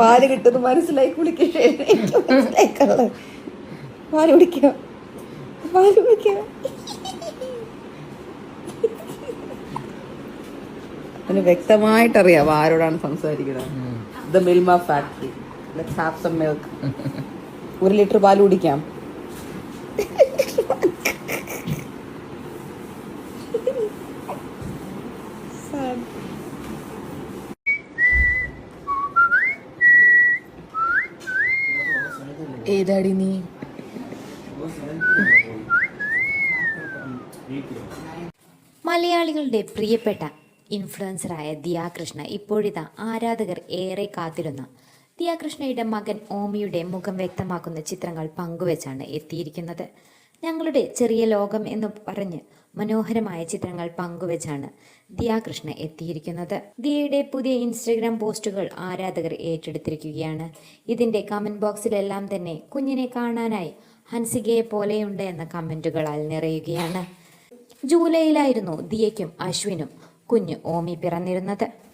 പാൽ കിട്ടുന്നു മനസ്സിലായി കുളിക്കേ എനിക്ക് മനസ്സിലായി കള്ള പാൽ കുടിക്കുക പാൽ കുടിക്കുക. അവന് വ്യക്തമായിട്ടറിയാം ആരോടാണ് സംസാരിക്കുന്നത്. The Milma factory let's have some milk ഒരു ലിറ്റർ പാൽ കുടിക്കാം. ഏതാടി നീ. മലയാളികളുടെ പ്രിയപ്പെട്ട ഇൻഫ്ലുവൻസറായ ദിയാകൃഷ്ണ ഇപ്പോഴിതാ ആരാധകർ ഏറെ കാത്തിരുന്ന. ദിയാകൃഷ്ണയുടെ മകൻ ഓമിയുടെ മുഖം വ്യക്തമാക്കുന്ന ചിത്രങ്ങൾ പങ്കുവച്ചാണ് എത്തിയിരിക്കുന്നത്. ഞങ്ങളുടെ ചെറിയ ലോകം എന്ന് പറഞ്ഞ് മനോഹരമായ ചിത്രങ്ങൾ പങ്കുവച്ചാണ് ദിയാകൃഷ്ണ എത്തിയിരിക്കുന്നത്. ദിയയുടെ പുതിയ ഇൻസ്റ്റഗ്രാം പോസ്റ്റുകൾ ആരാധകർ ഏറ്റെടുത്തിരിക്കുകയാണ്. ഇതിന്റെ കമന്റ് ബോക്സിലെല്ലാം തന്നെ കുഞ്ഞിനെ കാണാനായി ഹൻസികയെ പോലെയുണ്ട് എന്ന കമന്റുകളാൽ നിറയുകയാണ്. ജൂലൈയിലായിരുന്നു ദിയയ്ക്കും അശ്വിനും കുഞ്ഞ് ഓമി പിറന്നിരുന്നത്.